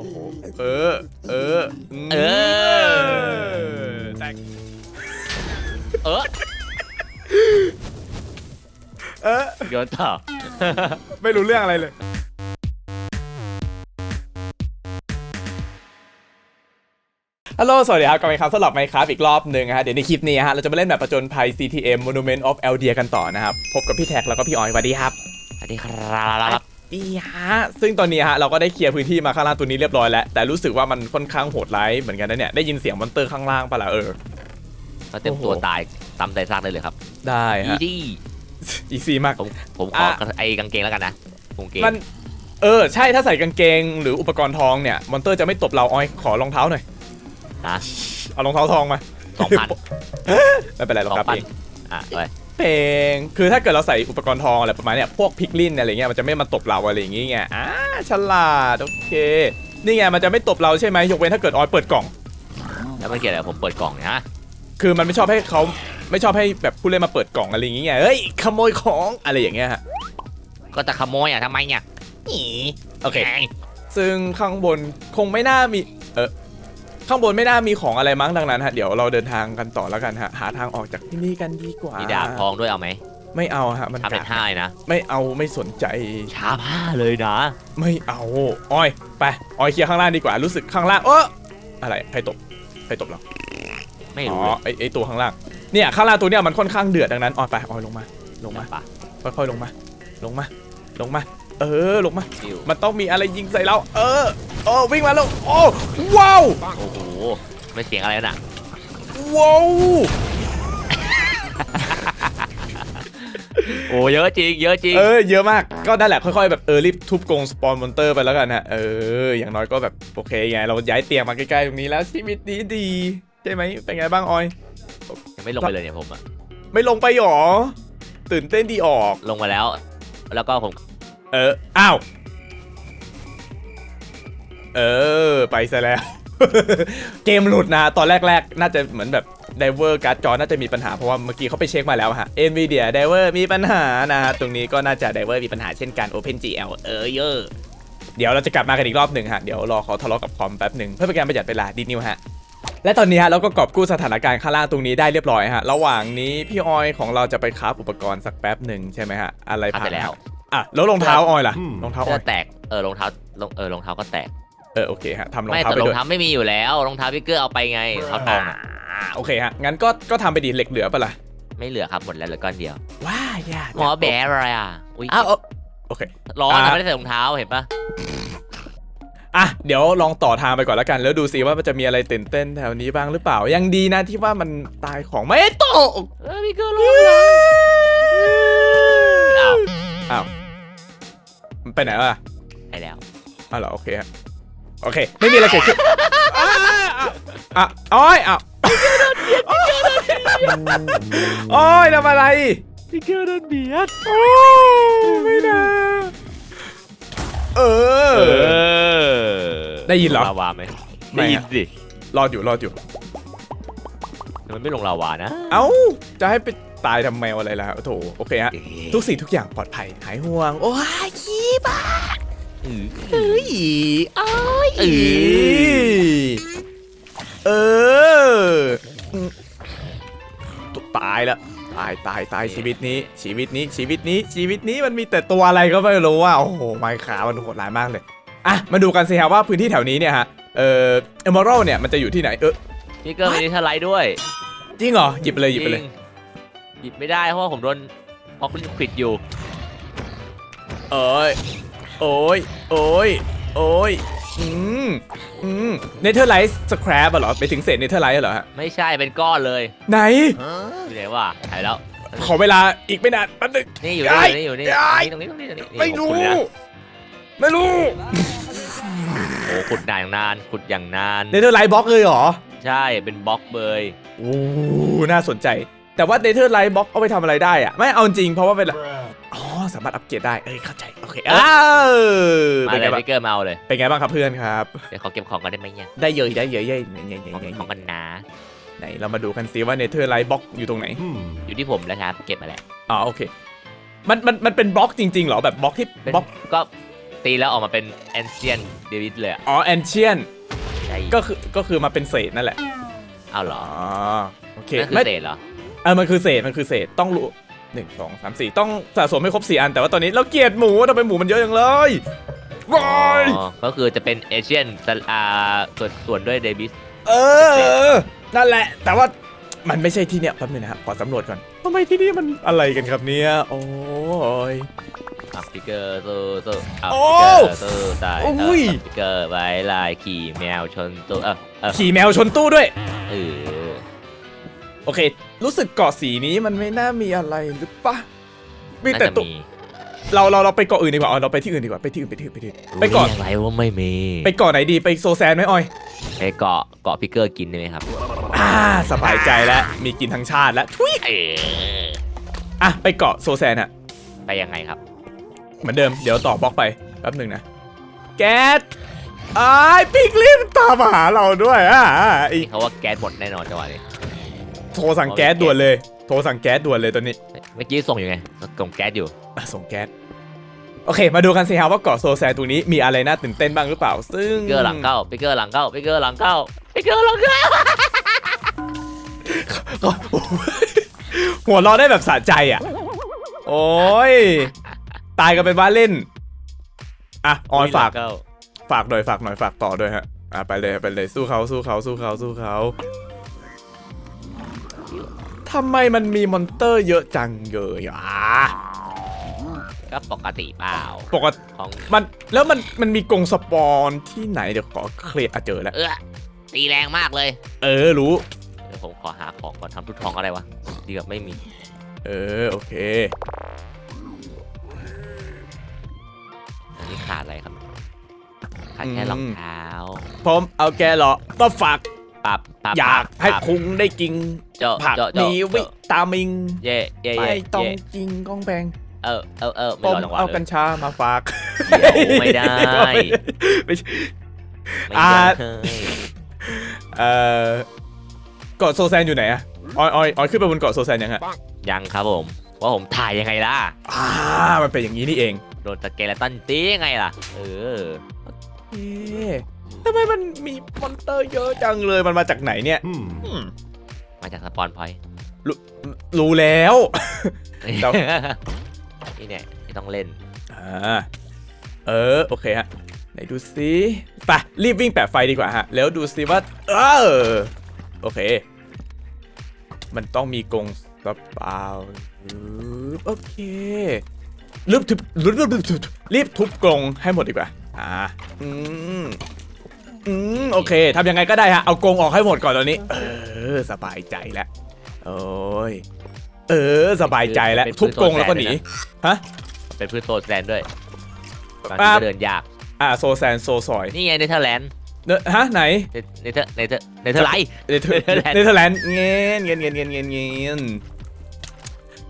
โอ้โห เออ เออเออ แตก เออเออ โยนต่อ ไม่รู้เรื่องอะไรเลย ฮัลโหล สวัสดีครับกลับมาอีกครั้งสำหรับไมครับอีกรอบหนึ่งนะฮะ เดี๋ยวในคลิปนี้ฮะ เราจะมาเล่นแบบประจนภัย CTM Monument of Eldia กันต่อนะครับ พบกับพี่แท็กแล้วก็พี่ออยสวัสดีครับ สวัสดีครับ ดีฮะ ซึ่งตอนนี้ฮะเราก็ได้เคลียร์พื้นที่มาข้างล่างตัวนี้เรียบร้อยแล้ว แต่รู้สึกว่ามันค่อนข้างโหดร้ายเหมือนกันนะเนี่ย ได้ยินเสียงมอนเตอร์ข้างล่างปะล่ะเออ ก็เต็มตัวตายตำใจซากได้เลยครับได้อีฮะ ดี้อีซี่มาก ผมผมขอไอ้กางเกงแล้วกันนะกางเกงมัน เออ ใช่ ถ้าใส่กางเกง หรืออุปกรณ์ทองเนี่ย มอนเตอร์จะไม่ตบเราออย ขอรองเท้าหน่อย นะเอารองเท้าทองมา สองพันไม่เป็นไรหรอกสองครับพันเองอะไป เพลง คือถ้าเกิดเราใส่อุปกรณ์ทองอะไรประมาณเนี้ยพวกพิกลินอะไรเงี้ยมันจะไม่มาตบเราอะไรอย่างงี้ไงอ่าฉลาดโอเค นี่ไงมันจะไม่ตบเราใช่ไหมยกเว้นถ้าเกิดออยเปิดกล่อง แล้วไม่เกี่ยวอะไรผมเปิดกล่องนะคือมันไม่ชอบให้เขาไม่ชอบให้แบบผู้เล่นมาเปิดกล่องอะไรอย่างเงี้ยเฮ้ยขโมยของอะไรอย่างเงี้ยฮะก็จะขโมยอะทำไมเนี่ยโอเคแหมซึ่งข้างบนคงไม่น่ามีเออ ข้างบนไม่น่ามีของอะไรมั้งดังนั้นฮะเดี๋ยวเราเดินทางกันต่อแล้วกันฮะหาทางออกจากที่นี่กันดีกว่ามีมีดาบทองด้วยเอาไหมไม่เอาฮะมันทำเป็นห้าเลยนะไม่เอาไม่สนใจชาผ้าเลยนะ ไม่เอาออยไปออยเคลียร์ข้างล่างดีกว่ารู้สึกข้างล่างเอออะไรใครตบใครตบเราไม่อ๋อรู้เลยไอไอตัวข้างล่างเนี่ยข้างล่างตัวเนี้ยมันค่อนข้างเดือดดังนั้นออยไปออยลงมา ลงมาปะค่อยๆลงมา ลงมาลงมา เออลงมาดิวมันต้องมีอะไรยิงใส่เรา เออ เออวิ่งมาแล้วโอ้ว้าวโอ้โหไม่เสียงอะไรน่ะว้าวโอ้เยอะจริงเยอะจริงเออเยอะมากก็นั่นแหละค่อยๆแบบเออรีบทุบกรงสปอนมอนเตอร์ไปแล้วกันฮะเอออย่างน้อยก็แบบโอเคไงเราย้ายเตียงมาใกล้ๆตรงนี้แล้วชีวิตดีดีใช่ไหมเป็นไงบ้างออยยังไม่ลงไปเลยเนี่ยผมอะไม่ลงไปหรอตื่นเต้นดีออกลงมาแล้ว แล้วก็ผม เอออ้าว เออ ไปซะแล้ว เกมหลุดนะตอนแรกๆ น่าจะเหมือนแบบไดเวอร์การ์ดจอน่าจะมีปัญหาเพราะว่าเมื่อกี้เขาไปเช็คมาแล้วฮะ NVIDIA ไดเวอร์มีปัญหานะฮะ ตรงนี้ก็น่าจะไดเวอร์มีปัญหาเช่นกัน OpenGL เออเยอะเดี๋ยวเราจะกลับมากันอีกรอบหนึ่งฮะ เดี๋ยวรอเขาทะเลาะกับคอมแป๊บหนึ่งเพื่อเป็นการประหยัดเวลาดีนิวฮะและตอนนี้ฮะเราก็กอบกู้สถานการณ์ข้างล่างตรงนี้ได้เรียบร้อยฮะ ระหว่างนี้พี่ออยของเราจะไปคราฟอุปกรณ์สักแป๊บหนึ่งใช่ไหมฮะอะไรทำผ่าไปนแล้วอะแล้วรองเท้าออยล่ะรองเท้าอเสื้ออยแตก เออรองเท้ารองเออรองเท้าก็แตก เออโอเคฮะทำรองไม่เท้าแต่ไปรอด้งวยเท้าไม่มีอยู่แล้วรองเท้าพิกเกอร์เอาไปไงเท้าทองอะอ่าโอเคฮะงั้นก็ก็ทำไปดีเหล็กเหลือปะล่ะไม่เหลือครับหมดแล้วเหลือก้อนเดียว ว้าอย่าหมอแบร์อะไรอะอุ้ยอ้าวเอาโอเค ร้อนอะแต่ไม่ได้ใส่รองเท้าเห็นปะอะเดี๋ยวลองต่อทางไปก่อนแล้วกัน แล้วดูสิว่ามันจะมีอะไรตื่นเต้นแถวนี้บ้างหรือเปล่ายังดีนะที่ว่ามันตายของไม่ตกเออพิกเกอร์ร้อนอ้าวอ้าวมันไปไหนวะไปแล้วอ้าวเหรอโอเคฮะ โอเค ไม่มีอะไรเกิดขึ้นอะอะอะอ้อยอะโอ้ยทำอะไรพิกเกอร์โดนเบียดโอ้ไม่นะเออได้ยินเหรอลาวาไหมไม่ ได้อะยินสิรอดอยู่รอดอยู่แต่มันไม่ลงลาวานะเอ้า จะให้ไปตายทำแมวอะไรล่ะโถโอเคฮะ ทุกสิ่งทุกอย่างปลอดภัย หายห่วง โอ้ยขี้บ้า อือเฮ้ยอ้อยเอ้ยเออตายแล้วตายตายตายชีวิตนี้ ชีวิตนี้ชีวิตนี้ชีวิตนี้มันมีแต่ตัวอะไรก็ไม่รู้อะโอ้โหไมค์ขามันโหดร้ายมากเลยอะมาดูกันสิฮะว่าพื้นที่แถวนี้เนี่ยฮะเออเอมเมอรัลเนี่ยมันจะอยู่ที่ไหนเออพิกเกอร์มีนิทไลท์ด้วยจริงเหรอหยิบไปเลยหยิบไปเลย จริงหยิบไม่ได้เพราะว่าผมโดนออกลิควิดอยู่โอ้ย โอ้ย โอ้ย โอ้ย อืม อืม เนเธอร์ไลท์สครับเหรอ ไปถึงเศษเนเธอร์ไลท์เหรอฮะ ไม่ใช่เป็นก้อนเลยไหน อยู่ไหนวะหายแล้ว ขอเวลาอีกไม่นานแป๊บนึง นี่อยู่ย้ายนี่อยู่นี่ย้ายตรงนี้ตรงนี้ตรงนี้ตรงนี้ไม่รู้โอ้โหขุดเลยนะไม่รู้ โอ้ขุดนานอย่างนานขุดอย่างนาน เนเธอร์ไลท์บล็อกเลยเหรอ ใช่เป็นบล็อกเบยโอ้ น่าสนใจ แต่ว่าเนเธอร์ไลท์บล็อกเอาไปทำอะไรได้อะไม่เอาจริงเพราะว่าเป็นอ๋อ สามารถอัปเกรดได้ เอ้ยเข้าใจ โอเคอ้าวมาเป็นเลไงยบ้างพิกเกอร์มาเอาเลย เป็นไงบ้างครับเพื่อนครับ เดี๋ยวขอเก็บของกันได้ไหมเนี่ยได้เยอะได้เยอะเยอะไหนไหนไหนของไหนของกันนะไหนเรามาดูกันซิว่าเนเธอร์ไลท์บล็อกอยู่ตรงไหน อยู่ที่ผมแล้วครับ เก็บมาแล้วอ๋อโอเค มันมันมันเป็นบล็อกจริงๆเหรอแบบบล็อกที่เป็นบล็อก ก็ตีแล้วออกมาเป็นแอนเซียนเดวิดเลยอะอ๋อแอนเชียน ใช่ก็คือก็คือมาเป็นเศษนั่นแหละ เอาเหรออ๋อโอเคนั่นคือไม่เศษเหรอ เออมันคือเศษมันคือเศษต้องรู้ หนึ่งสองสามสี่ต้องสะสมให้ครบสี่อัน แต่ว่าตอนนี้เราเกลียดหมูทำไมหมูมันเยอะจังเลยว้ายอ๋อก็คือจะเป็นเอเชียนอ่าส่วนส่วนด้วยเดวิส เออ นั่นแหละ แต่ว่ามันไม่ใช่ที่เนี่ยแป๊บนึงนะครับขอสำรวจก่อนทำไมที่นี่มันอะไรกันครับเนี่ยโอ้ย อัพพิกเกอร์สู้สู้อัพโอ้พิกเกอร์สู้ตายโอ้ยพิกเกอร์ไว้ลายขี่แมวชนตัวเออเออขี่แมวชนตู้ด้วย เออโอเค รู้สึกเกาะสีนี้มันไม่น่ามีอะไรหรือปะมีน่าแต่จะตุมีเราเราเราไปเกาะอื่นดีกว่าเอาเราไปที่อื่นดีกว่าไปที่อื่นไปที่อื่นไปที่อื่นไปเกาะรู้ด้ยังไงว่าไม่มีไปเกาะไหนดีไปโซแซนไหมออย ไปเกาะเกาะพิกเกอร์กินได้ไหมครับอ่าสบายใจแล้วมีกินทั้งชาติแล้วทุยเอออะไปเกาะโซแซนอะไปยังไงครับ เหมือนเดิมเดี๋ยวต่อบล็อกไปแป๊บหนึ่งนะแก๊สไอ้ายปิกลินตามมาหาเราด้วยอะไอ้นี่เขาว่าแก๊สหมดแน่นอนจังหวะนี้ โทรสั่งแก๊สด่วนเลย โทรสั่งแก๊สด่วนเลยตอนนี้เมื่อกี้ส่งอยู่ไงส่งแก๊สอยู่อะส่งแก๊สโอเค มาดูกันสิฮะว่าเกาะโซแซนตรงนี้มีอะไรน่าตื่นเต้นบ้างหรือเปล่า ซึ่งพิกเกอร์หลังเข้าพิกเกอร์หลังเข้าพิกเกอร์หลังเข้าพิกเกอร์หลังเข้าหัวเราะได้แบบสะใจอะ โอ้ย ตายกันเป็นว่าเล่น อะ ออนฝากเข้าฝากหน่อยฝากหน่อยฝากต่อด้วยฮะ อะไปเลยไปเลยสู้เขาสู้เขาสู้เขาสู้เขา ทำไมมันมีมอนเตอร์เยอะจังเลยอะก็ปกติเปล่าปกติของมันแล้วมันมันมีกรงสปอนที่ไหนเดี๋ยวขอเคลียร์อะเจอแล้ว เออตีแรงมากเลย เออรู้เดี๋ยวผมขอหาของก่อนทำทุกทองอะไรวะดีกับไม่มี เออโอเคอันนี้ขาดอะไรครับขาดแค่อืมรองเท้าพร้อมเอาแกเหรอมาฝาก ปับปับอยากปับให้ปับคุงได้กินเจาะผักเจาะเจาะมีวิตามินเย่เย่ไม่เย่ต้องเย่กินก้องแพงเออเออเออผไม่มรอจังหวะเอาเลยกัญชามาฝากเดี๋ยวไม่ได้ไม่ใช่ไม่อ่าได้เอ่อเกาะโซแซนอยู่ไหนอะออยออยออยขึ้นไปบนเกาะโซแซนยังฮะยังครับผม ว่าผมถ่ายยังไงล่ะอ่ามันเป็นอย่างนี้นี่เองโดนสเกเลตันตียังไงล่ะ เออเอ๊ะ ทำไมมันมีมอนเตอร์เยอะจังเลยมันมาจากไหนเนี่ยอืมมาจากสปอนพอยต์รู้แล้วแต่นี่เนี่ยไม่ต้องเล่น อ่าเออ โอเคฮะ ไหนดูซิไปรีบวิ่งแปะไฟดีกว่าฮะ แล้วดูซิว่า เออ โอเค มันต้องมีกรงสปาวโอเค รีบทุบรีบรีบรีบรีบทุบกรงให้หมดดีกว่า อ่า อืม อืมโอเคทำยังไงก็ได้ฮะ เอากรงออกให้หมดก่อนตอนนี้ เออ สบายใจแล้ว โอ้ย เออ สบายใจแล้ว ทุบกรงแล้วก็หนี ฮะ เป็นพืชโซนแลนด์ด้วยบางคทีรับก็เดินยาก อ่า โซแซนโซซอย นี่ไงเนเธอร์แลนด์เนอะฮะไหน เนเธอร์เนเธอร์เนเธอร์ไลท์เนเธอร์ Netherlands เนเธอร์แลนด์เงี้ยเงี้ยเงี้ยเงี้ยเงี้ยเงี้ย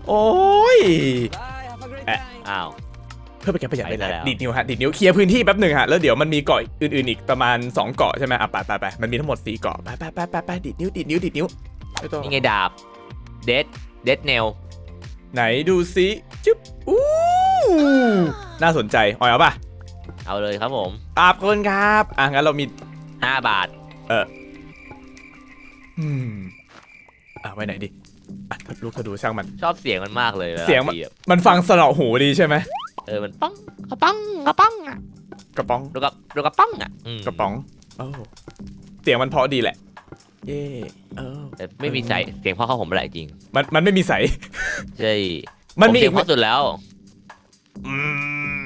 โอ้ยอ้าว เพื่อเป็นการประหยัดเวลาไปแล้ว ดีดนิ้วฮะดีดนิ้วเคลียร์พื้นที่แป๊บหนึ่งฮะแล้วเดี๋ยวมันมีเกาะอื่นๆอีกประมาณ2เกาะใช่ไหมอะไปไปไปมันมีทั้งหมด4เกาะไปไปไปไปไปดีดนิ้วดีดนิ้วดีดนิ้วไม่ต้องนี่ไงดาบเดดเดดเนลไหนดูซิจุ๊บอู้น่าสนใจออยเอาป่ะเอาเลยครับผมขอบคุณครับอะงั้นเรามี5บาทอืมอะไว้ไหนดิอะลูกกระดูช่างมัน ชอบเสียงมันมากเลยวลาเสียงมันตีอะมันฟังสนอหูดีใช่ไหม เออมันปังกระปังกระปังอะกระป๋องดูกับดูกระปังอะอืมกระป๋องโอ้เสียงมันเพราะดีแหละ เย่เออแต่ไม่มีใส่เสียงพ่อเข้าผมไม่ได้จริง มันมันไม่มีใส ใช่มันมีผเสีอียกงเพราะสุดแล้ว อืม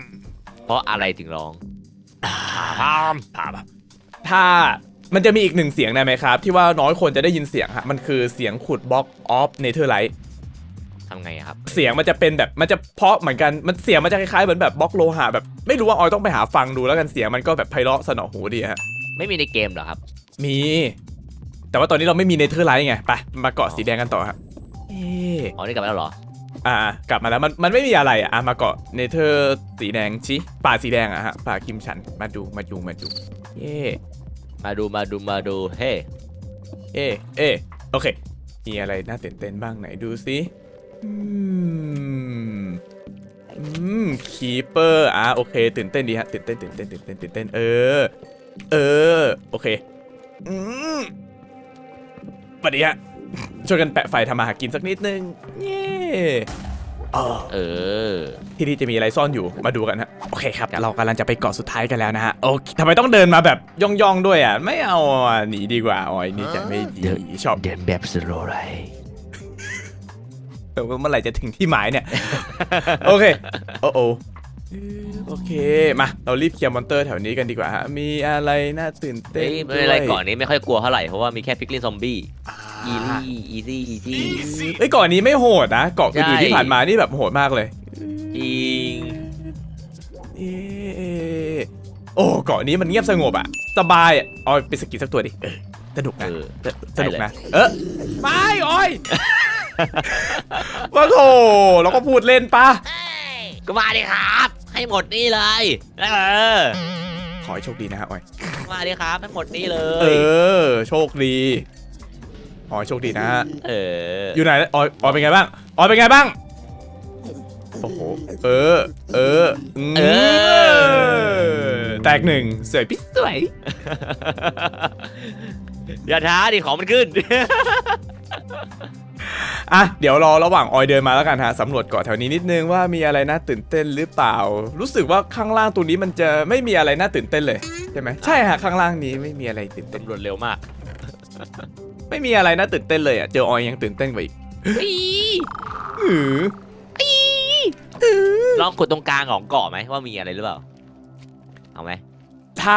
เพราะอะไรถึงร้องพามพามถ้ามันจะมีอีกหนึ่งเสียงได้ไหมครับ ที่ว่าน้อยคนจะได้ยินเสียงฮะมันคือเสียงขุดบล็อกออฟเนเธอร์ไลท์ ทำไงอะครับเสียงมันจะเป็นแบบมันจะเพราะเหมือนกันมันเสียงมันจะคล้ายๆเหมือนแบบบล็อกโลหะแบบไม่รู้ว่าออยต้องไปหาฟังดูแล้วกันเสียงมันก็แบบไพเราะสนอหูดีฮะไม่มีในเกมเหรอครับ มี แต่ว่าตอนนี้เราไม่มีเนเธอร์ไลท์ไงไปมาเกาะสีแดงกันต่อฮะเอ๊ะอ๋อนี่กลับมาแล้วเหรออ่ากลับมาแล้วมันมันไม่มีอะไรอะอะมาเกาะเนเธอร์สีแดงชิป่าสีแดงอะฮะป่าคิมชันมาดูมาดูมาดูเย่มาดูมาดูมาดูเฮ้เอะเอะโอเค มีอะไรน่าตื่นเต้นบ้างไหนดูสิอืมอืมม คีเปอร์อะโอเค ตื่นเต้นดีฮะตื่นเต้นตื่นเต้นตื่นเต้นตื่นเต้นเออ เออ โอเคอืมสวัสดีฮะช่วยกันแปะไฟทำมาหากินสักนิดนึงเย้เออเออ ที่นี่จะมีอะไรซ่อนอยู่มาดูกันฮะโอเคครับครับ เรากำลังจะไปเกาะสุดท้ายกันแล้วนะฮะโอเคทำไมต้องเดินมาแบบย่องๆด้วยอะ ไม่เอาอะหนีดีกว่าอ๋อยนี่จะไม่ดีชอบเดินแบบสโลไล เออเมื่อไหร่จะถึงที่หมายเนี่ย โอเค โอ้โอโอเค มา เรารีบเคลียร์มอนเตอร์แถวนี้กันดีกว่าฮะ มีอะไรน่าตื่นเต้เฮ้นยไม่เป็นไรก่อนนี้ไม่ค่อยกลัวเท่าไหร่ เพราะว่ามีแค่พิกลินซอมบี้ อีอ่าลี่อีซี่อีซี่เอ้ยเก่อนนี้ไม่โหดนะ เกาะอื่นๆที่ผ่านมานี่แบบโหดมากเลยจริงเอ๊ะโอ้เกาะนี้มันเงียบสงบอะสบายอะเอาไปสกิดสักตัวดิเออสนุกนะ เออสนุกได้นะเลยเออไม่ออย ว่าโถเราก็พูดเล่นปะก็มาดิครับ ให้หมดนี่เลยเออขอให้โชคดีนะฮะออยมาดิครับให้หมดนี่เลเอย อ โชคดีออยโชคดีนะฮะเอออยู่ไหนออยออยเป็นไงบ้างออยเป็นไงบ้างโอ้โหเออ เออมเออแตกหนึ่งสวยปิ๊สวยอย่าท้าดิของมันขึ้น อะเดี๋ยวรอระหว่างออยเดินมาแล้วกันฮะสำรวจเกาะแถวนี้นิดนึงว่ามีอะไรน่าตื่นเต้นหรือเปล่า รู้สึกว่าข้างล่างตัวนี้มันจะไม่มีอะไรน่าตื่นเต้นเลยใช่ไหมใช่ฮะข้างล่างนี้ไม่มีอะไรตื่นเต้น ตำรวจเร็วมากไม่มีอะไรน่าตื่นเต้นเลยอะเจอออยยังตื่นเต้นกว่าอีกหือลองกดตรงกลางของเกาะไหมว่ามีอะไรหรือเปล่า เอาไหมถ้า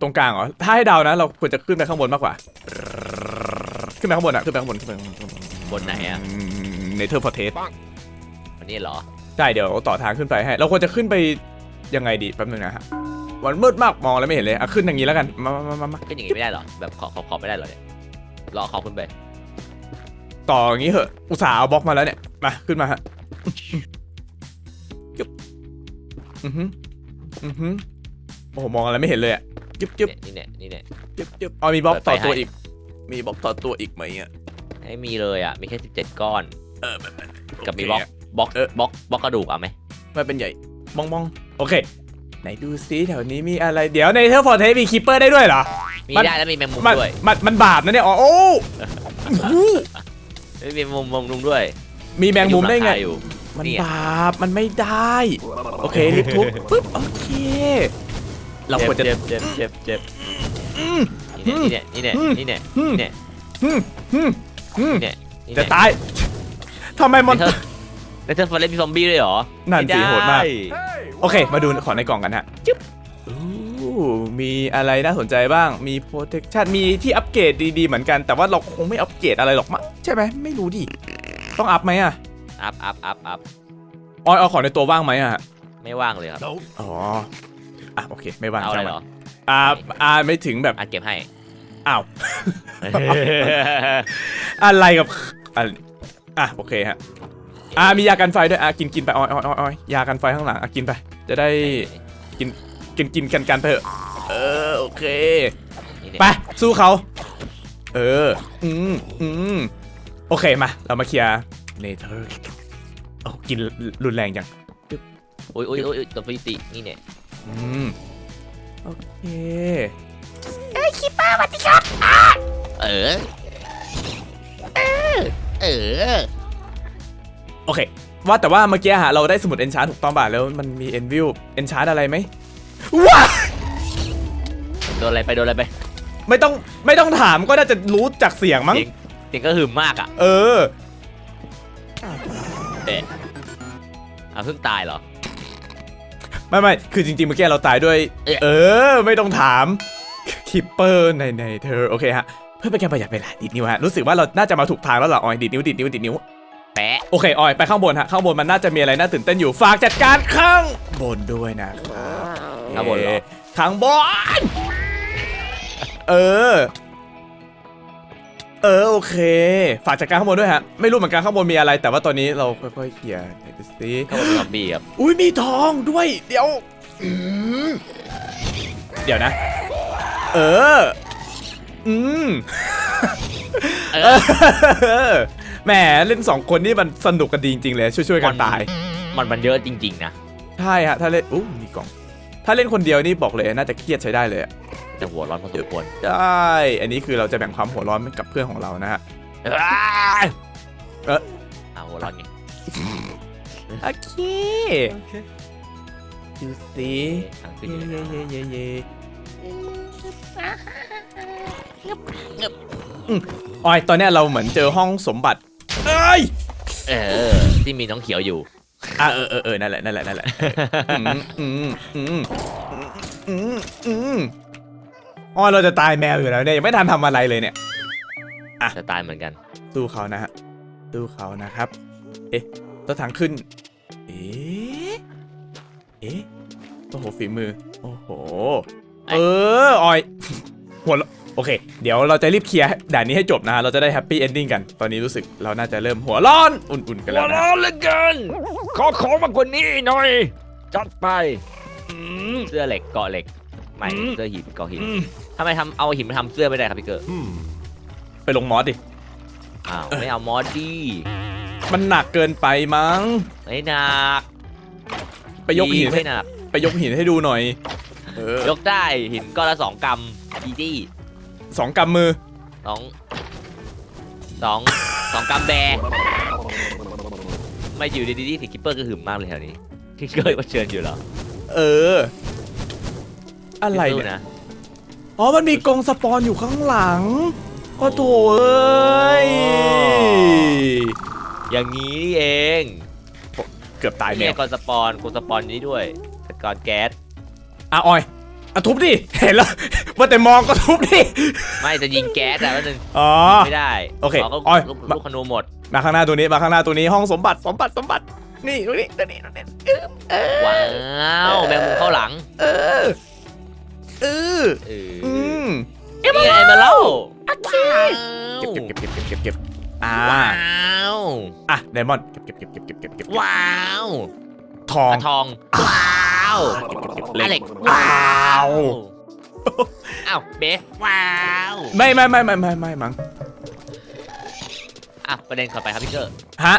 ตรงกลางเหรอถ้าให้เดานะ เราควรจะขึ้นไปข้างบนมากกว่า ขึ้นไปข้างบนอะขึ้นไปข้างบนขึ้นไปข้างบน บนไหนอะเนเธอร์ฟอร์เทสวันนี้เหรอ ใช่เดี๋ยวต่อทางขึ้นไปให้ เราควรจะขึ้นไปยังไงดีแป๊บนึงนะฮะมันมืดมากมองแล้วไม่เห็นเลยอะขึ้นอย่างนี้แล้วกันมามามามาขึ้นอย่างงี้ไม่ได้เหรอ แบบขอขอขอไม่ได้เหรอเนี่ยรอขอขึ้นไป ต่ออย่างนี้เหอะ อุตส่าห์เอาบล็อกมาแล้วเนี่ย มาขึ้นมาฮะจุ๊บอือหืออือหือโอ้โหมองอะไรไม่เห็นเลยอะจุ๊บจุ๊บนี่เนี่ยนี่เนี่ยจุ๊บจุ๊บอ๋อมีบล็อกเปิดไฟต่อตัวให้อีก มีบล็อกต่อตัวอีกไหมอะ ไม่มีเลยอะ มีแค่17ก้อน เออแบบนั้นกับมีโอบล็อกเคบล็อกเออบล็อกบล็อกกระดูกเอาไหมไม่เป็นใหญ่มองมองโอเค ไหนดูซิแถวนี้มีอะไรเดี๋ยวในเทอร์ฟอร์เทสมีคิปเปอร์ได้ด้วยเหรอ มีมันได้แล้วมีแมงมุมมันด้วย มันมันบาปนะเนี่ยอ๋อโอ้เฮ้ยมีแมงมุมแมงมุมด้วย มีแมงมุมได้ไงอยู่มันเนี่ยบาปมันไม่ได้ โอเคลิฟต์ทุบปึ๊บโอเค เราควรจะเจ็บเจ็บเจ็บเจ็บอืมนี่เนี่ยนี่เนี่ยนี่เนี่ยอืมนี่เนี่ย อืมอืมอืมนี่เนี่ยนี่จะเนี่ยตายทำไมมันในเธอในเธอฟอร์เรสมีซอมบี้ด้วยเหรอนั่นสิไไโหดมาก โอเค มาดูของในกล่องกันฮะจึ๊บอู้มีอะไรน่าสนใจบ้าง มี protection มีที่อัปเกรดดีๆ เหมือนกัน แต่ว่าเราคงไม่อัปเกรดอะไรหรอกมั้งใช่ไหมไม่รู้ดิ ต้องอัพไหมอะอัพอัพอัพอัพออยเอาของในตัวว่างไหมอะ ไม่ว่างเลยครับ อ๋อ อะโอเค ไม่ว่างเอาอะไรใช่ไหมเหรออ่าอ่าไม่ถึงแบบอันเก็บให้ อ้าว อะไรกับอะอะโอเคฮะอ่ามียากันไฟด้วยอะกินกินไปออยออยออยออยยากันไฟข้างหลังอะกินไป จะได้กินกินกันกันไปเถอะเออโอเคนี่เนี่ยไปสู้เขาเอออืมอืมโอเคมาเรามาเคลียร์เนเธอร์โอ้กินรุนแรงจังอุ้ยอุ้ยอุ้ยตัวฟิตินี่เนี่ยอืมโอเค เออ เออ เออ โอเค ว่าแต่ว่าเมื่อกี้ฮะเราได้สมุดเอนชาร์ถูกต้องป่ะแล้วมันมีเอนวิวเอนชาร์อะไรไหมว้าโดนอะไรไปโดนอะไรไปไม่ต้องไม่ต้องถามก็น่าจะรู้จากเสียงมั้ง เสียงเสียงก็หึมมากอะเออ เอ๊ะเอาเพิ่งตายเหรอ ไม่ไม่คือจริงๆเมื่อกี้เราตายด้วย เอ๊ะ เออ ไม่ต้องถาม คิปเปอร์ในในเธอโอเคฮะเพื่อเป็นการประหยัดเวลาดิดนิ้วฮะรู้สึกว่าเราน่าจะมาถูกทางแล้วเหรอออยดิดนิ้วดิดนิ้วดิดนิ้วแปะโอเคออยไปข้างบนฮะข้างบนมันน่าจะมีอะไรน่าตื่นเต้นอยู่ฝากจัดการข้างบนด้วยนะครับข้างบนเหรอข้างบนเออเออโอเค ฝากจัดการข้างบนด้วยฮะ ไม่รู้เหมือนกันข้างบนมีอะไร แต่ว่าตอนนี้เราค่อยๆเคลียร์ไหนดูสิเขาบอกเป็นซอมบี้ครับอุ้ยมีทองด้วย เดี๋ยวอืมเดี๋ยวนะ เออ อืมเอเอออแหมเล่นสองคนนี่มันสนุกกันดีจริงๆเลยช่วยๆกันตาย มันมันเยอะจริง ๆ นะ ใช่ฮะ ถ้าเล่นอู้มีกล่อง ถ้าเล่นคนเดียวนี่บอกเลยน่าจะเครียดใช้ได้เลยอะจะหัวร้อนพอสมควรใช่อันนี้คือเราจะแบ่งความหัวร้อนกับเพื่อนของเรานะฮะเอ้ยเอ๊ะเอาหัวร้อนไงโอเคดูสิทางขึ้นเย่อยู่เย่นะเย่เย่ อืมออยตอนเนี้ยเราเหมือนเจอห้องสมบัติเอ้ยเออ ที่มีน้องเขียวอยู่ อะเออเออเออนั่นแหละนั่นแหละนั่นแหละอืมอืมอืมอืมอืมอ๋อเราจะตายแมวอยู่แล้วเนี่ยยังไม่ทันทำอะไรเลยเนี่ย จะตายเหมือนกัน สู้เขานะฮะสู้เขานะครับ เอ๊ะตัวทางขึ้น เอ๊ะเอ๊ะโอ้โหฝีมือ โอ้โหไอ้ เออออยหัวเราะโอเค เดี๋ยวเราจะรีบเคลียร์ด่านนี้ให้จบนะฮะ เราจะได้แฮปปี้เอนดิ้งกัน ตอนนี้รู้สึกเราน่าจะเริ่มหัวร้อนอุ่นๆกันหัแล้ววนะร้อนเหลือเกิน ขอของมากกว่านี้หน่อย จัดไปเสื้อเหล็กเกาะเหล็กไม่อืม เสื้อหินเกาะหินอืมทำไมทำเอาหินมาทำเสื้อไม่ได้ครับพี่เกอร์ไปลงมอสดิ อ้าวไม่เอามอสดี้มันหนักเกินไปมั้ง ไม่หนักไปยกหินไม่หนักไปยกหินให้ดูหน่อย เออยกได้หินก้อนละสองกรัมอีจี้สองกำมือ สองสองสองกรัมแบร์ไม่อยู่ดีๆที่กิปเปอร์ก็หึมมากเลยแถวนี้ที่เกอร์มาเชิญอยู่เหรอเออ อะไรสู้เนี่ย นะอ๋อ มันมีกรงสปอนอยู่ข้างหลัง ก็โถเอ้ย อย่างนี้นี่เองเกือบตายแมเนี่วยก่อนสปอนกูสปอนนี้ด้วยสกอนแก๊ส อะออยอะทุบดิ เห็นแล้วว่าแต่มองก็ทุบดิ ไม่จะยิงแก๊สอะแล้วนึงอ๋อ ไม่ได้โอเคก็อ้อย ลูกลูกขนูหมด มาข้างหน้าตัวนี้ มาข้างหน้าตัวนี้ห้องสมบัติสมบัติสมบัติ นี่ตรงนี้ตรงนี้ตรงนี้อึ๊บเออว้าวแมงมุมเข้าหลัง เออเออเอออืมนี่ไงมาแล้วว้าวเก็บเก็บเก็บเก็บเก็บเก็บอ่าว้าวอะไดมอนด์เก็บเก็บเก็บเก็บเก็บเก็บเก็บว้าวทองกระทองว้าว เหล็อะเหล็กกว้าวอ้าวเบสว้าวไม่ไม่ไม่ไม่ไม่ไม่มั้งอะประเด็นต่อไปครับพี่เกอร์ฮะ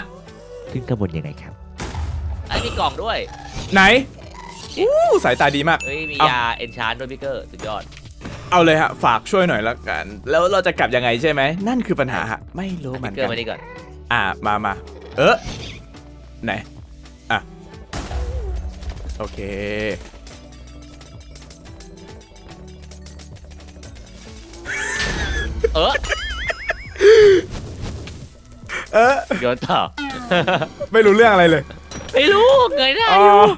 ขึ้นข้างบนยังไงครับไอ้ยมีกล่องด้วยไหนอู้สายตาดีมากเอ้ยมีเอ้ายาเอนชานด้วยพี่เกอร์สุดยอด เอาเลยฮะฝากช่วยหน่อยแล้วกัน แล้วเราจะกลับยังไงใช่ไหมนั่นคือปัญหาฮะไม่รู้เหมือพี่นเกอกัร์นมานี่ก่อนอ่ามามาเออไหนอะ โอเค เออเออโยนต่อ ไม่รู้เรื่องอะไรเลยไม่รู้เงยหน้าอ๋อดู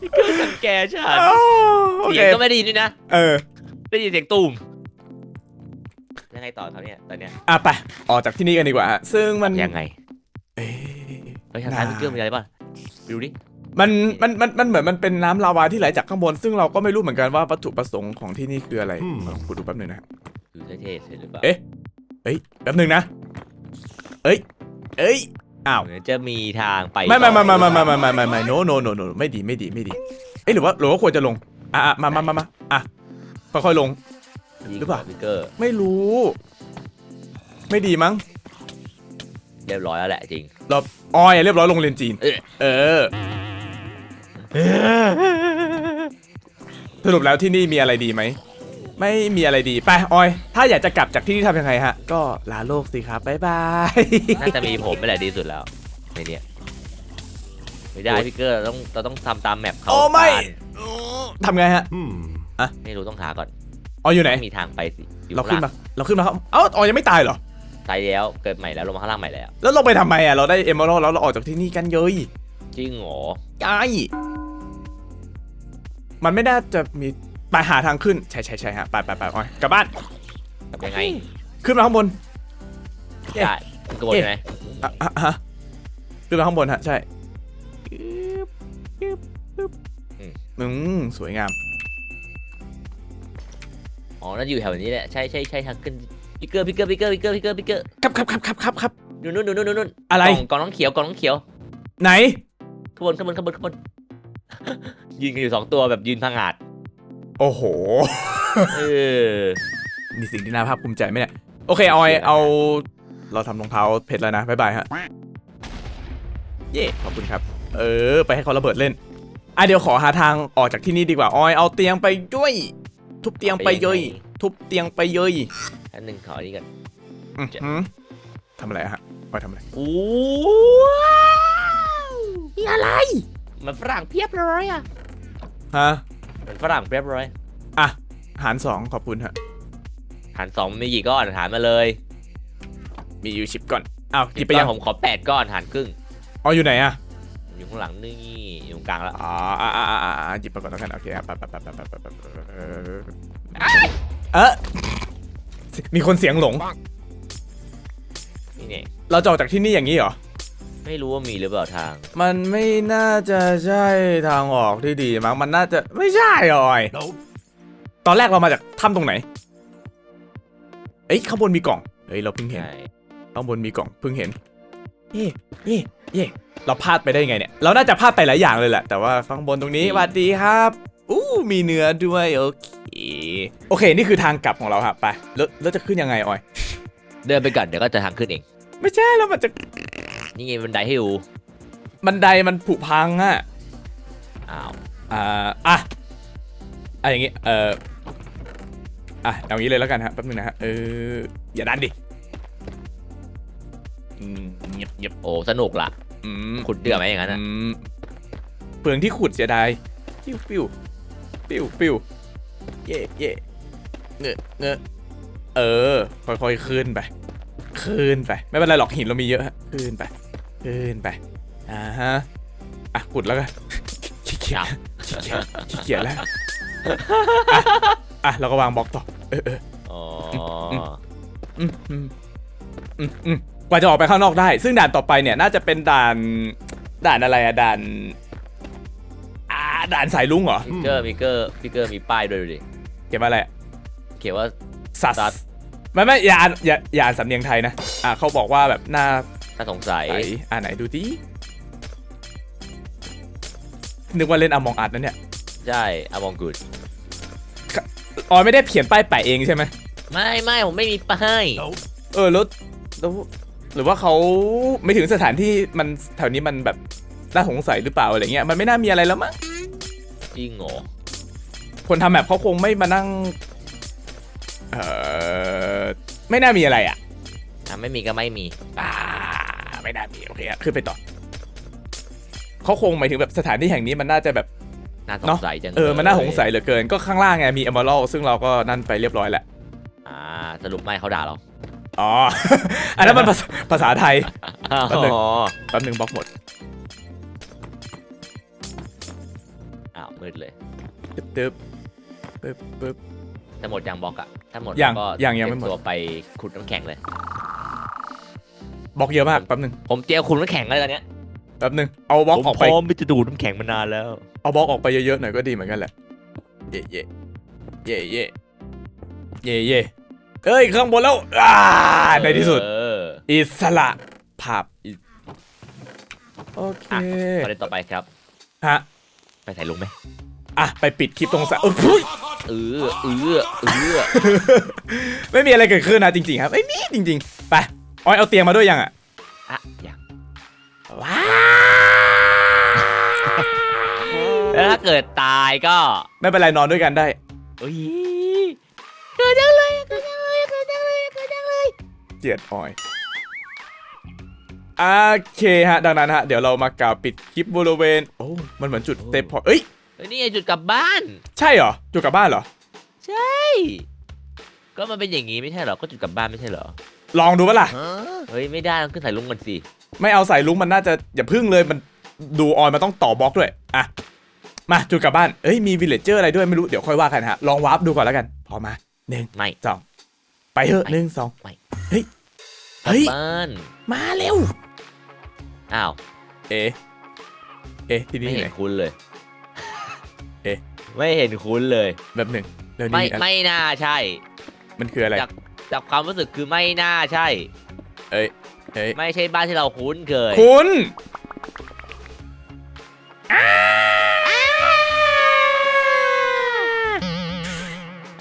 พี่เกอร์สังแกฉันอ๋อโอเสีเคยงก็ไม่ได้ยินด้วยนะ เออได้ยินเสียงตูมยังไงต่อครับเนี่ยตอนเนี้ยอะไปออกจากที่นี่กันดีกว่าฮะซึ่งมันยังไงเอ๊ะ เฮ้ยทางซ้ายพี่เกอร์มีอะไรป่ะดูดิ มันมันมันมันเหมือนมันเป็นน้ำลาวาที่ไหลจากข้างบน ซึ่งเราก็ไม่รู้เหมือนกันว่าวัตถุประสงค์ของที่นี่คืออะไรอืมลองกูดูแป๊บหนึงนะดูเท่ๆเสร็จหรือเปล่าเอ๊ะเอ้ยแป๊บหนึงนะเอ้ยเอ้ยอ้าว เหมือนจะมีทางไปไม่ไม่ต่ไม่อไม่ไม่ไม่ไม่ไม่ไม่ no no no no ไม่ดีไม่ดีไม่ดี เอ้ยหรือว่าหรือว่าควรจะลง อะอะมามามามาอะค่อยๆลงหรือเปล่าพี่เกอร์ไม่รู้ ไม่ดีมั้งเรียบร้อยแล้วแหละจริง เราออยเรียบร้อยลงเรียนจีน เออ เออ สรุปแล้วที่นี่มีอะไรดีไหม ไม่มีอะไรดี ไปออย ถ้าอยากจะกลับจากที่นี่ทำยังไงฮะ ก็ลาโลกสิครับบ๊ายบาย น่าจะมีผมไม่แหละดีสุดแล้วในเนี้ยไม่ได้โอ๊ยพี่เกอร์เราต้องเราต้องทำตามแมปเขาโอ้ไม่การทำไงฮะ ไม่รู้ต้องหาก่อนออยอยู่ไหนไม่มีทางไปสิอยู่เราขึ้นข้งมาเราขึ้นมาครับ เอ้าออยยังไม่ตายเหรอ ตายแล้วเกิดใหม่แล้วลงมาข้างล่างใหม่แล้ว แล้วลงไปทำไมอะ เราได้เอมเมอรัลแล้วเราออกจากที่นี่กันเยยจริงเหรอใช่ มันไม่น่าจะมีไปหาทางขึ้น ใช่ใช่ใช่ฮะไปไปไปออยกลับบ้าน ทำยังไงขึ้นมาข้างบน เอ๊ะ ได้กระบวนใช่ไหมอะอะฮะขึ้นมาข้างบนฮะใช่อืมสวยงาม อ๋อน่าจะอยู่แถวนี้แหละใช่ใช่ใช่ทางขึ้นพี่เกอร์พี่เกอร์พี่เกอร์พี่เกอร์พี่เกอร์พี่เกอร์ครับครับครับครับครับครับนู่นนู่นนู่นนู่นนู่นอะไร กล่องกล่องน้องเขียวกล่องน้องเขียวไหนขบวนขบวนขบวนขบวน ยืนกันอยู่สองตัวแบบยืนพังอาดโอ้โห เออมีสิ่งที่น่าภาคภูมิใจไหมเนี่ย โอเค ออย เอา เราทำรองเท้าเพชรแล้วนะ บ๊ายบายฮะ เย่ขอบคุณครับ เออ ไปให้เขาระเบิดเล่น อะเดี๋ยวขอหาทางออกจากที่นี่ดีกว่า ออย เอาเตียงไปด้วย ทุบเตียงไปเยยทุบเตียงไปเยยอันหนึ่งขอนี่ก่อนอื้อหือทำอะไรอะฮะออยทำอะไร โอ้นี่อะไร มันฝรั่งเพียบเลยอะฮะมันฝรั่งเพียบเลยอะหารสองขอบคุณฮะหารสองมีกี่ก้อนหารมาเลยมีอยู่ชิปก่อนอ้าวหยิบไปก้อยันงผมขอแปดก้อนหารครึ่งอ๋ออยู่ไหนอะอยู่ข้างหลังนี่อยู่ตรงกลางแล้วอ๋ออ่าอ่าอ่าอ่าหยิบไปก่อนแล้วกันโอเคอะไปไปไปไปไปไปไปเออมีคนเสียงหลงนี่เนี่ยเราจะออกจากที่นี่อย่างนี้เหรอ ไม่รู้ว่ามีหรือเปล่าทาง มันไม่น่าจะใช่ทางออกที่ดีมั้งมันน่าจะไม่ใช่หรออยตอนแรกเรามาจากถ้ำตรงไหน เอ้ยข้างบนมีกล่องเฮ้ยเราเพิ่งเห็น ใช่ข้างบนมีกล่องเพิ่งเห็น เย่เย่เย่เราพลาดไปได้ไงเนี่ย เราน่าจะพลาดไปหลายอย่างเลยแหละ แต่ว่าข้างบนตรงนี้สวัสดีครับ อู้มีเนื้อด้วยโอเค โอเค นี่คือทางกลับของเราครับไป แล้วแล้วจะขึ้นยังไงออย เดินไปก่อนเดี๋ยวก็จะทางขึ้นเอง ไม่ใช่แล้วมันจะ นี่ไงบันไดให้ดูบันไดมันผุพังอะอ้าวอ่าอะอะอย่างงี้ เอออะเอางี้เลยแล้วกันฮะแป๊บนึงนะฮะ เออ อย่าดันดิอืมเงียบเงียบโอ้สนุกล่ะ อืมขุดเดือไหมอย่างนั้นอือะมเปลืองที่ขุดเสียดายปิ้วปิ้วปิ้วปิ้วเย่เย่เงอะเงอะเออ ค่อยๆขึ้นไป ขึ้นไป ไม่เป็นไรหรอกหินเรามีเยอะฮะขึ้นไป ขึ้นไปอ่าฮะอะขุดแล้วกันขี้เกียจขี้เกียจขี้เกียจแล้วอะอะเราก็วางบล็อกต่อเออเอออ๋ออืมอืมอืมอืมกว่าจะออกไปข้างนอกได้ ซึ่งด่านต่อไปเนี่ยน่าจะเป็นด่านด่านอะไรอะด่านอ่าด่านสายลุงเหรอพิกเกอร์พิกเกอร์พิกเกอร์มีป้ายด้วยดูดิเขียนว่าอะไรอะเขียนว่าสัสสัสไม่ไม่อย่าอ่านอย่าอย่าอ่านสำเนียงไทยนะอ่าเขาบอกว่าแบบหน้า น่าสงสัยใสอ่าไหนดูดินึกว่าเล่นอมองอัดนั่นเนี่ยใช่อมองกุดออยไม่ได้เขียนป้ายแปะเองใช่ไหมไม่ไม่ผมไม่มีป้ายเออแล้วแล้วหรือว่าเขาไม่ถึงสถานที่มันแถวนี้มันแบบน่าสงสัยหรือเปล่าอะไรเงี้ยมันไม่น่ามีอะไรแล้วมั้งจริงเหรอคนทำแบบเขาคงไม่มานั่งเออไม่น่ามีอะไรอะ อะไม่มีก็ไม่มี อ่า ไม่น่ามีโอเคอะขึ้นไปต่อเขาคงหมายถึงแบบสถานที่แห่งนี้มันน่าจะแบบน่าสเนงอะสัยจังเออมันน่าสงสัยเลยเหลือเกินก็ข้างล่างไงมีเอม r ร d ซึ่งเราก็นั่นไปเรียบร้อยแหละอ่าสรุปไม่เขาด่าเราอ๋ออันนั้นมันภาษาภาษาไทยอ๋อแป๊บนึงแป๊บหนึ่งบล็อกหมดอ้าวมืดเลยตึ๊บตึ๊บปึ๊บปึ๊บถ้าหมดยังบล็อกอะถ้าหมดยังก็ยังยังไม่หมดเตรีตัวไปขุดน้ำแข็งเลย บล็อกเยอะมากแป๊บหนึ่งผมเตรียมขุดน้ำแข็งเลยตอนเนี้ยแป๊บหนึ่งเอาบล็อกออกไป ผมพร้อมที่จะดูดน้ำแข็งมานานแล้ว เอาบล็อกออกไปเยอะๆหน่อยก็ดีเหมือนกันแหละ เย่เย่เย่เย่เย่เย่เอ้ยข้างบนแล้วอ่าในที่สุด เอออิสระภาพโอเคอะประเด็นต่อไปครับ ฮะไปถ่ายลงไหมอะไปปิดคลิปตรงสะเออพุ้ยเออเออเออ ไม่มีอะไรเกิดขึ้นนะจริงๆครับไม่มีจริง ๆ ไป ออยเอาเตียงมาด้วยยังอะอะอย่างว้าแล้วถ้าเกิดตายก็ไม่เป็นไรนอนด้วยกันได้เอ้ยเกิดจังเลยเกิดจังเลยเกิดจังเลยเกิดจังเลยเกลียดออยโอเคฮะ ดังนั้นฮะ เดี๋ยวเรามากล่าวปิดคลิปบริเวณ โอ้ มันเหมือนจุดเตปพอเอ้ยเฮ้ยนี่ไงจุดกลับบ้าน ใช่เหรอ จุดกลับบ้านเหรอ ใช่ ก็มันเป็นอย่างงี้ไม่ใช่เหรอ ก็จุดกลับบ้านไม่ใช่เหรอ ลองดูปะล่ะ เฮ้ยไม่ได้ต้องขึ้นสายลุงกันสิไม่เอาใส่ลุงมันน่าจะอย่าพึ่งเลยมันดูออยมันต้องต่อบล็อกด้วยอะมาจุดกลับบ้านเอ้ยมีวิลเลจเจอร์อะไรด้วยไม่รู้เดี๋ยวค่อยว่ากันฮะลองวาร์ปดูก่อนแล้วกัน พอมาหนึ่งไม่สองไปเถอะไม่หนึ่งสองไม่เฮ้ยกลับเฮ้ยบ้านมาเร็วอ้าวเอ๊ะเอ๊ะที่นี่ไม่ที่เห็ไหนนคุ้นเลย เอ๊ะไม่เห็นคุ้นเลยแบบหนึ่งเดี๋ยวไม่นี้อะไรไม่น่าใช่ มันคืออะไรจาก จากความรู้สึกคือไม่น่าใช่ เอ้ยเอ้ยไม่ใช่บ้านที่เราคุ้นเคยคุณ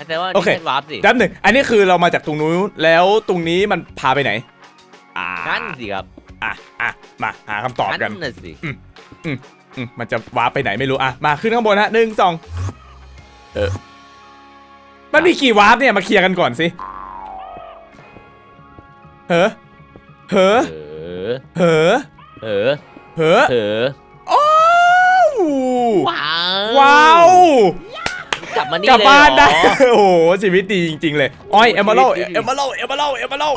แต่ว่าโอนี่เคแค่วาร์ปสิแป๊บหนึ่งอันนี้คือเรามาจากตรงนู้นแล้วตรงนี้มันพาไปไหนอ่านั่นสิครับอะอะมาหาคำตอบกันนั่นน่ะสิอืมอืมมันจะวาร์ปไปไหนไม่รู้อะมาขึ้นข้างบนฮะหนึ่งสองเออมันมีกี่วาร์ปเนี่ยมาเคลียร์กันก่อนสิ เฮ้อเฮ้อเออเฮ้อเออเฮ้อเออโอ้ว้าวว้าวกลับมานี่กลับบ้านเลยได้เหรอโอ้โหชีวิตดีจริง ๆ เลยอ้อยเอมเมอรัลชีวิตดีเอมเมอรัลเอมเมอรัลเอมเมอรัล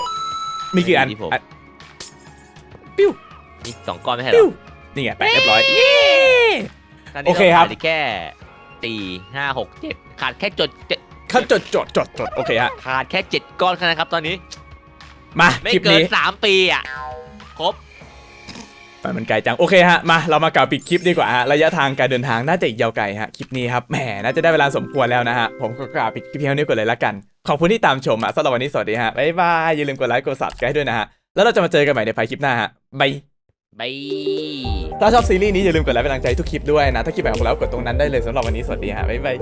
มีกี่อันที่ผมอะปิ้วนี่สองก้อนไม่ใช่เหรปิ้วอนี่ไงแปะเรียบร้อยตนนี้โอเคครับาขาดอีกแค่สี่ห้าหกเจ็ดขาดแค่จดเจ็ดขั้นจดจดจดจดโอเคฮะขาดแค่เจ็ดก้อนแค่นั้นครับตอนนี้ มาไม่คลิปเกินนี้สามปีอะครบ ไปมันไกลจัง โอเคฮะ มา เรามากล่าวปิดคลิปดีกว่าฮะ ระยะทางการเดินทางน่าจะอีกยาวไกลฮะ คลิปนี้ครับ แหม น่าจะได้เวลาสมควรแล้วนะฮะ ผมก็กล่าวปิดคลิปเพียงเท่านี้ก่อนเลยละกัน ขอบคุณที่ตามชมอะสำหรับวันนี้สวัสดีฮะ บ๊ายบาย อย่าลืมกดไลค์ กด subscribe ด้วยนะฮะ แล้วเราจะมาเจอกันใหม่ในไฟคลิปหน้าฮะบาย บาย ถ้าชอบซีรีส์นี้อย่าลืมกดไลค์เป็นกำลังใจทุกคลิปด้วยนะ ถ้าคลิปแบบของเรากดตรงนั้นได้เลยสำหรับวันนี้สวัสดีฮะบ๊ายบาย